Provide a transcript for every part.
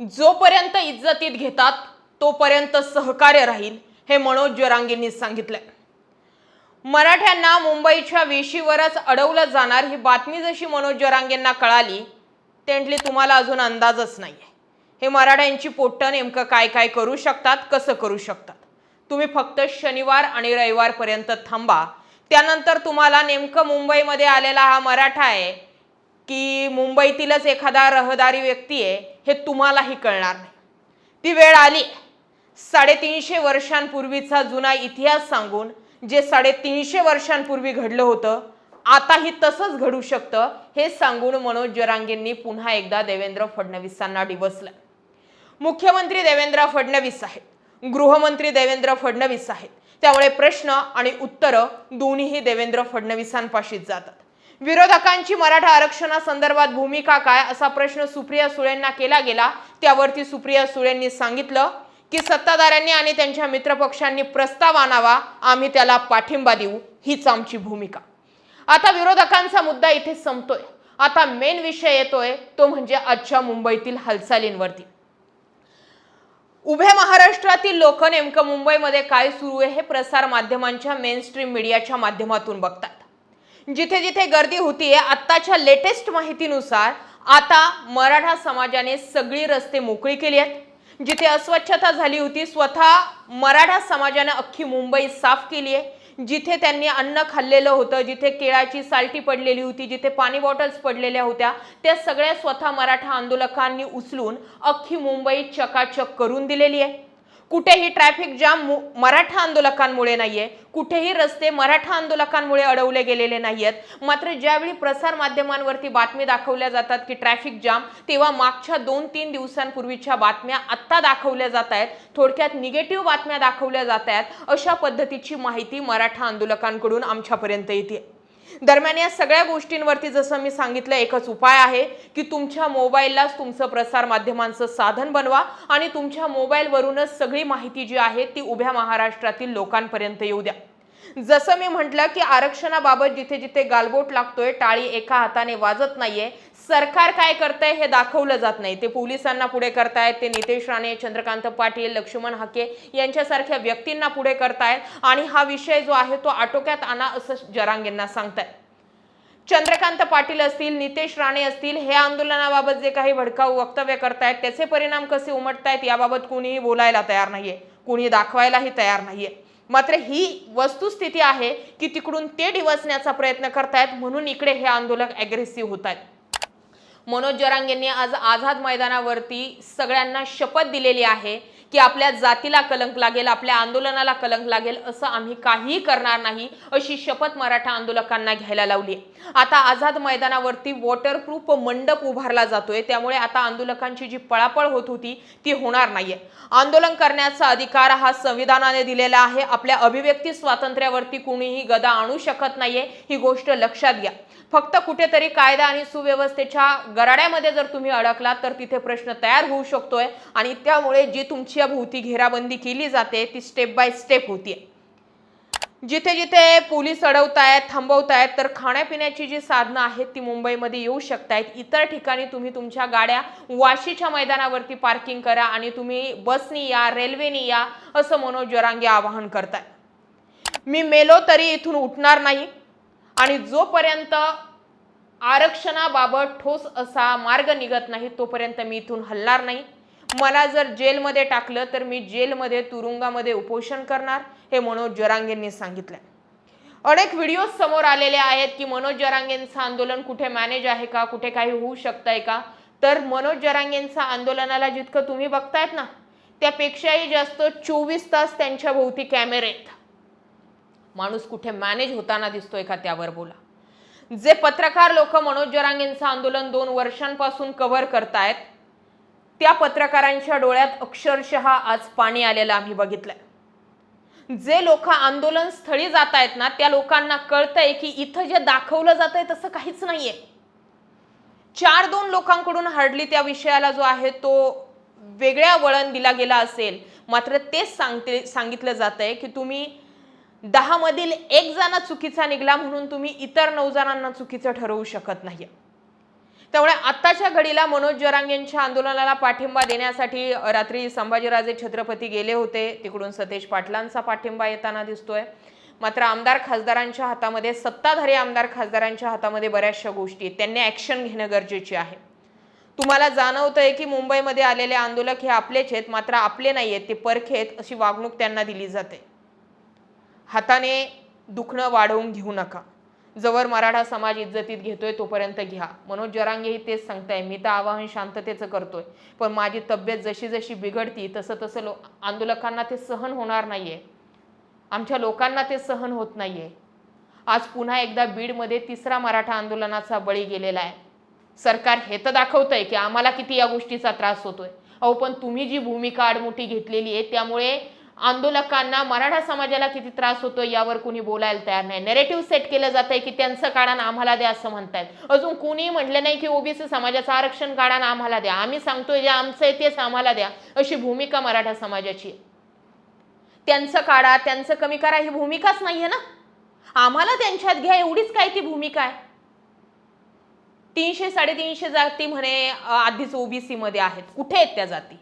जोपर्यंत इज्जतीत घेतात तोपर्यंत सहकार्य राहील हे मनोज जरांगेंनी सांगितलंय. मराठ्यांना मुंबईच्या वेशीवरच अडवलं जाणार ही बातमी जशी मनोज जरांगेंना कळाली तेंडली तुम्हाला अजून अंदाजच नाहीये. हे मराठ्यांची पोट्टं नेमकं काय काय करू शकतात कसं करू शकतात? तुम्ही फक्त शनिवार आणि रविवारपर्यंत थांबा. त्यानंतर तुम्हाला नेमकं मुंबईमध्ये आलेला हा मराठा आहे की मुंबईतीलच एखादा रहदारी व्यक्ती आहे हे तुम्हालाही कळणार नाही. ती वेळ आली. साडेतीनशे वर्षांपूर्वीचा जुना इतिहास सांगून जे साडेतीनशे वर्षांपूर्वी घडलं होतं आताही तसंच घडू शकतं हे सांगून मनोज जरांगेंनी पुन्हा एकदा देवेंद्र फडणवीसांना डिवसलं. मुख्यमंत्री देवेंद्र फडणवीस आहेत गृहमंत्री देवेंद्र फडणवीस आहेत. त्यामुळे प्रश्न आणि उत्तरं दोन्हीही देवेंद्र फडणवीसांपाशीच जातात. विरोधकांची मराठा आरक्षणासंदर्भात भूमिका काय असा प्रश्न सुप्रिया सुळेंना केला गेला त्यावरती सुप्रिया सुळेंनी सांगितलं की सत्ताधाऱ्यांनी आणि त्यांच्या मित्रपक्षांनी प्रस्ताव आणावा आम्ही त्याला पाठिंबा देऊ हीच आमची भूमिका. आता विरोधकांचा मुद्दा इथे संपतोय. आता मेन विषय येतोय तो म्हणजे आजच्या मुंबईतील हालचालींवरती. उभ्या महाराष्ट्रातील लोक नेमकं मुंबईमध्ये काय सुरू आहे हे प्रसार माध्यमांच्या मेन स्ट्रीम मीडियाच्या माध्यमातून बघतात. जिथे जिथे गर्दी होतीये आत्ताच्या लेटेस्ट माहितीनुसार आता मराठा समाजाने सगळी रस्ते मोकळी केली आहेत. जिथे अस्वच्छता झाली होती स्वतः मराठा समाजाने अख्खी मुंबई साफ केली आहे. जिथे त्यांनी अन्न खाल्लेलं होतं जिथे केळाची सालटी पडलेली होती जिथे पाणी बॉटल्स पडलेल्या होत्या त्या सगळ्या स्वतः मराठा आंदोलकांनी उचलून अख्खी मुंबई चकाचक करून दिलेली आहे. कुठेही ट्रॅफिक जाम मराठा आंदोलकांमुळे नाहीये. कुठेही रस्ते मराठा आंदोलकांमुळे अडवले गेलेले नाहीयेत. मात्र ज्यावेळी प्रसार माध्यमांवरती बातमी दाखवल्या जातात की ट्रॅफिक जाम तेव्हा मागच्या दोन तीन दिवसांपूर्वीच्या बातम्या आत्ता दाखवल्या जात आहेत. थोडक्यात निगेटिव्ह बातम्या दाखवल्या जात आहेत अशा पद्धतीची माहिती मराठा आंदोलकांकडून आमच्यापर्यंत येते दरम्यान या सगळ्या गोष्टींवरती जसं मी सांगितलं एकच उपाय आहे की तुमच्या मोबाईललाच तुमचं प्रसार माध्यमांचं साधन बनवा आणि तुमच्या मोबाईलवरूनच सगळी माहिती जी आहे ती उभ्या महाराष्ट्रातील लोकांपर्यंत येऊ द्या. जसं मी म्हटलं की आरक्षणाबाबत जिथे जिथे गालबोट लागतोय टाळी एका हाताने वाजत नाहीये सरकार काय करतंय हे दाखवलं जात नाही. ते पोलिसांना पुढे करतायत ते नितेश राणे चंद्रकांत पाटील लक्ष्मण हाके यांच्यासारख्या व्यक्तींना पुढे करतायत आणि हा विषय जो आहे तो आटोक्यात आणा असं जरांगेंना सांगतायत. चंद्रकांत पाटील असतील नितेश राणे असतील हे आंदोलनाबाबत जे काही भडकाऊ वक्तव्य करतायत त्याचे परिणाम कसे उमटतायत याबाबत कुणीही बोलायला तयार नाहीये. कुणी दाखवायलाही तयार नाहीये. मात्र ही वस्तुस्थिती आहे की तिकडून ते डिवसण्याचा प्रयत्न करतायत म्हणून इकडे हे आंदोलक अग्रेसिव्ह होत आहेत मनोज जरांगेंनी आज आझाद मैदानावरती सगळ्यांना शपथ दिलेली आहे. की आपल्या जातीला कलंक लागेल आपल्या आंदोलनाला कलंक लागेल असं आम्ही काहीही करणार नाही अशी शपथ मराठा आंदोलकांना घ्यायला लावली आता आझाद मैदानावरती वॉटरप्रूफ मंडप उभारला जातोय त्यामुळे आता आंदोलकांची जी पळापळ होत होती ती होणार नाहीये. आंदोलन करण्याचा अधिकार हा संविधानाने दिलेला आहे. आपल्या अभिव्यक्ती स्वातंत्र्यावरती कुणीही गदा आणू शकत नाहीये ही गोष्ट लक्षात घ्या. फक्त कुठेतरी कायदा आणि सुव्यवस्थेच्या गराड्यामध्ये जर तुम्ही अडकलात तर तिथे प्रश्न तयार होऊ शकतोय आणि त्यामुळे जी तुमची भोवती घेराबंदी केली जाते ती स्टेप बाय स्टेप होती जिथे जिथे पोलीस अडवतायत थांबवतायत तर खाण्यापिण्याची जी साधनं आहेत ती मुंबईमध्ये येऊ शकतायत. इतर ठिकाणी तुम्ही तुमच्या गाड्या वाशीच्या मैदानावरती पार्किंग करा आणि तुम्ही बसनी या रेल्वेनी या असं मनोज जरांगे आवाहन करताय मी मेलो तरी इथून उठणार नाही आणि जोपर्यंत आरक्षणाबाबत ठोस असा मार्ग निघत नाही तोपर्यंत मी इथून हलणार नाही. मला जर जेलमध्ये टाकलं तर मी जेलमध्ये तुरुंगामध्ये उपोषण करणार हे मनोज जरांगेंनी सांगितलंय. अनेक व्हिडिओ समोर आलेले आहेत की मनोज जरांगेंचं आंदोलन कुठे मॅनेज आहे का कुठे काही होऊ शकतंय का? तर मनोज जरांगेंचा आंदोलनाला जितकं तुम्ही बघतायत ना त्यापेक्षाही जास्त चोवीस तास त्यांच्या भोवती कॅमेरे आहेत. माणूस कुठे मॅनेज होताना दिसतोय का त्यावर बोला. जे पत्रकार लोक मनोज जरांगेंचं आंदोलन दोन वर्षांपासून कव्हर करतायत त्या पत्रकारांच्या डोळ्यात अक्षरशः आज पाणी आलेलं आम्ही बघितलंय. जे लोक आंदोलन स्थळी जात आहेत ना त्या लोकांना कळतंय की इथं जे दाखवलं जात आहे तसं काहीच नाहीये. चार दोन लोकांकडून हार्डली त्या विषयाला जो आहे तो वेगळ्या वळण दिला गेला असेल. मात्र तेच सांगते सांगितलं जात आहे की तुम्ही दहा मधील एक जण चुकीचा निघला म्हणून तुम्ही इतर नऊ जणांना चुकीचं ठरवू शकत नाही त्यामुळे आत्ताच्या घडीला मनोज जरांगेंच्या आंदोलनाला पाठिंबा देण्यासाठी रात्री संभाजीराजे छत्रपती गेले होते. तिकडून सतेज पाटलांचा पाठिंबा येताना दिसतोय. मात्र आमदार खासदारांच्या हातामध्ये सत्ताधारी आमदार खासदारांच्या हातामध्ये बऱ्याचशा गोष्टी आहेत. त्यांनी ॲक्शन घेणं गरजेचे आहे. तुम्हाला जाणवतंय की मुंबईमध्ये आलेले आंदोलक हे आपलेच आहेत मात्र आपले नाही आहेत ते परखेत अशी वागणूक त्यांना दिली जाते. हाताने दुखणं वाढवून घेऊ नका. जवळ मराठा समाज इज्जतीत घेतोय तोपर्यंत घ्या. मनोज जरांगेही तेच सांगताय मी तर आवाहन शांततेचं करतोय पण माझी तब्येत जशी जशी बिघडती तसं तसं लो आंदोलकांना ते सहन होणार नाहीये. आमच्या लोकांना ते सहन होत नाहीये. आज पुन्हा एकदा बीडमध्ये तिसरा मराठा आंदोलनाचा बळी गेलेला आहे. सरकार हे तर दाखवतंय की आम्हाला किती या गोष्टीचा त्रास होतोय. अहो पण तुम्ही जी भूमिका आडमुठी घेतलेली आहे त्यामुळे आंदोलकांना मराठा समाजाला किती त्रास होतो यावर कुणी बोलायला तयार नाही. नेरेटिव्ह सेट केलं जात आहे की त्यांचं काढा ना आम्हाला द्या असं म्हणतायत. अजून कुणी म्हटलं नाही की ओबीसी समाजाचं आरक्षण काढा आम्हाला द्या. आम्ही सांगतोय जे आमचं आहे तेच आम्हाला द्या. अशी भूमिका मराठा समाजाची आहे. त्यांचं काढा त्यांचं कमी करा ही भूमिकाच नाहीये ना? आम्हाला त्यांच्यात घ्या एवढीच काय ती भूमिका आहे? तीनशे साडेतीनशे जाती म्हणे आधीच ओबीसी मध्ये आहेत. कुठे आहेत त्या जाती?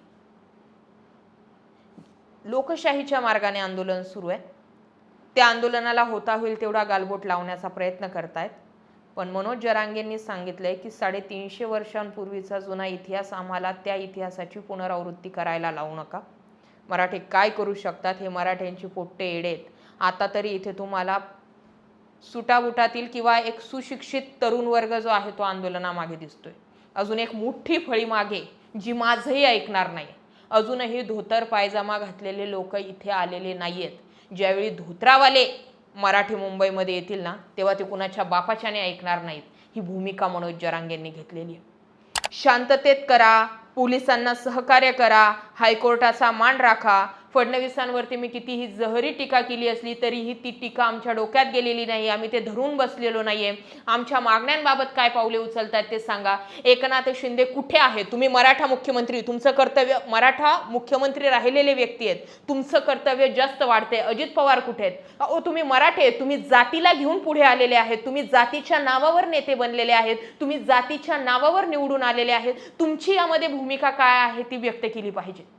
लोकशाहीच्या मार्गाने आंदोलन सुरू आहे. त्या आंदोलनाला होता होईल तेवढा गालबोट लावण्याचा प्रयत्न करतायत. पण मनोज जरांगेंनी सांगितलंय की साडेतीनशे वर्षांपूर्वीचा जुना इतिहास आम्हाला त्या इतिहासाची पुनरावृत्ती करायला लावू नका. मराठी काय करू शकतात हे मराठ्यांची पोट्टे येडेत. आता तरी इथे तुम्हाला सुटाबुटातील किंवा एक सुशिक्षित तरुण वर्ग जो आहे तो आंदोलनामागे दिसतोय. अजून एक मोठी फळी मागे जी माझंही ऐकणार नाही. अजूनही धोतर पायजामा घातलेले लोक इथे आलेले नाही आहेत ज्यावेळी धोत्रावाले मराठी मुंबईमध्ये येतील ना तेव्हा ते कुणाच्या बापाच्याने ऐकणार नाहीत. ही भूमिका मनोज जरांगेंनी घेतलेली आहे. शांततेत करा पोलिसांना सहकार्य करा हायकोर्टाचा मान राखा फडणवीसांवरती मी कितीही जहरी टीका केली असली तरीही ती टीका आमच्या डोक्यात गेलेली नाही आम्ही ते धरून बसलेलो नाहीये. आमच्या मागण्यांबाबत काय पावले उचलतायत ते सांगा. एकनाथ शिंदे कुठे आहे तुम्ही मराठा मुख्यमंत्री तुमचं कर्तव्य मराठा मुख्यमंत्री राहिलेले व्यक्ती आहेत. तुमचं कर्तव्य जास्त वाढते अजित पवार कुठे आहेत? अहो तुम्ही मराठे तुम्ही जातीला घेऊन पुढे आलेले आहेत. तुम्ही जातीच्या नावावर नेते बनलेले आहेत. तुम्ही जातीच्या नावावर निवडून आलेले आहेत. तुमची यामध्ये भूमिका काय आहे ती व्यक्त केली पाहिजे.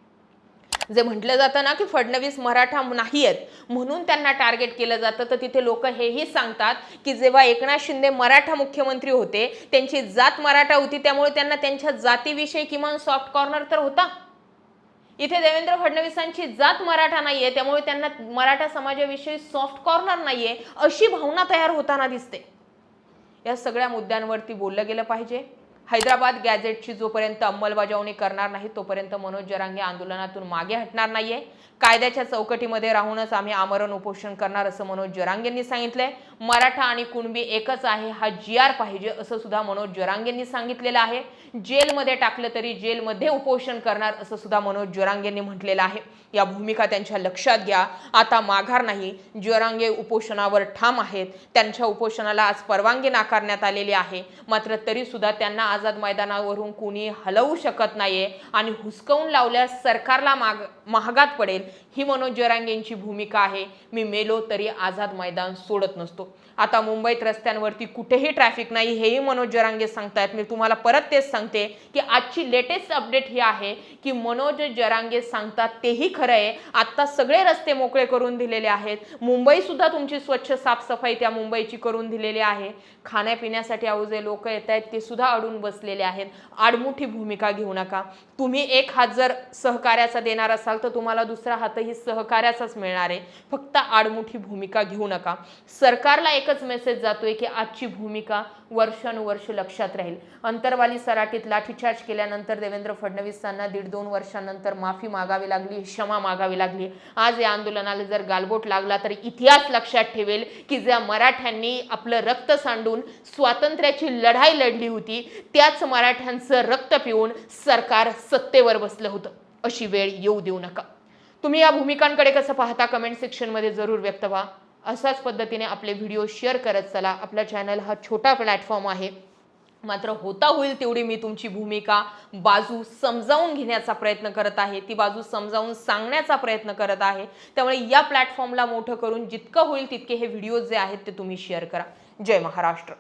जे म्हटलं जातं ना की फडणवीस मराठा नाही आहेत म्हणून त्यांना टार्गेट केलं जातं. तर तिथे लोक हेही सांगतात की जेव्हा एकनाथ शिंदे मराठा मुख्यमंत्री होते त्यांची जात मराठा होती त्यामुळे त्यांना त्यांच्या जातीविषयी किमान सॉफ्ट कॉर्नर तर होता. इथे देवेंद्र फडणवीसांची जात मराठा नाही आहे त्यामुळे त्यांना मराठा समाजाविषयी सॉफ्ट कॉर्नर नाही आहे अशी भावना तयार होताना दिसते. या सगळ्या मुद्द्यांवरती बोललं गेलं पाहिजे. हैदराबाद गॅझेटची जोपर्यंत अंमलबजावणी करणार नाही तोपर्यंत मनोज जरांगे आंदोलनातून मागे हटणार नाहीये. कायद्याच्या चौकटीमध्ये राहूनच आम्ही आमरण उपोषण करणार असं मनोज जरांगेंनी सांगितलंय. मराठा आणि कुणबी एकच आहे हा जी आर पाहिजे असं सुद्धा मनोज जरांगेंनी सांगितलेलं आहे. जेलमध्ये टाकलं तरी जेलमध्ये उपोषण करणार असं सुद्धा मनोज जरांगेंनी म्हटलेलं आहे. या भूमिका त्यांच्या लक्षात घ्या. आता माघार नाही जरांगे उपोषणावर ठाम आहेत. त्यांच्या उपोषणाला आज परवानगी नाकारण्यात आलेली आहे. मात्र तरी सुद्धा त्यांना आझाद मैदानावरून कुणी हलवू शकत नाहीये आणि हुसकवून लावल्यास सरकारला माग महागात पडेल. ही मनोज जरांगेंची भूमिका आहे. मी मेलो तरी आझाद मैदान सोडत नसतो. आता मुंबईत रस्त्यांवरती कुठेही ट्रॅफिक नाही हेही मनोज जरांगे सांगतायत. मी तुम्हाला परत तेच सांगते की आजची लेटेस्ट अपडेट ही आहे की मनोज जरांगे सांगतात तेही खरं आहे. आत्ता सगळे रस्ते मोकळे करून दिलेले आहेत. मुंबई सुद्धा तुमची स्वच्छ साफसफाई त्या मुंबईची करून दिलेली आहे. खाण्यापिण्यासाठी अहो जे लोक येत आहेत ते सुद्धा अडून बसलेले आहेत. आडमुठी भूमिका घेऊ नका. तुम्ही एक हात जर सहकार्याचा देणार असाल तर तुम्हाला दुसरा हातही सहकार्याचाच मिळणार आहे. फक्त आडमुठी भूमिका घेऊ नका. सरकारला एकच मेसेज जातोय की आजची भूमिका वर्षानुवर्ष लक्षात राहील. अंतरवाली सराटीत लाठीचार्ज केल्यानंतर देवेंद्र फडणवीसांना दीड दोन वर्षानंतर माफी मागावी लागली क्षमा मागावी लागली आज या आंदोलनाला जर गालबोट लागला तर इतिहास लक्षात ठेवेल की ज्या मराठ्यांनी आपलं रक्त सांडून स्वातंत्र्याची लढाई लढली होती त्याच मराठ्यांचं रक्त पिऊन सरकार सत्तेवर बसलं होतं. अशी वेळ येऊ देऊ नका. तुम्ही या भूमिकांकडे कसं पाहता कमेंट सेक्शनमध्ये जरूर व्यक्त व्हा. असाच पद्धतीने आपले व्हिडिओ शेअर करत चला. आपला चॅनल हा छोटा प्लॅटफॉर्म आहे. मात्र होता होईल तेवढी मी तुमची भूमिका बाजू समजावून घेण्याचा प्रयत्न करत आहे. ती बाजू समजावून सांगण्याचा प्रयत्न करत आहे. त्यामुळे या प्लॅटफॉर्मला मोठं करून जितकं होईल तितके हे व्हिडिओज जे आहेत ते तुम्ही शेअर करा. जय महाराष्ट्र.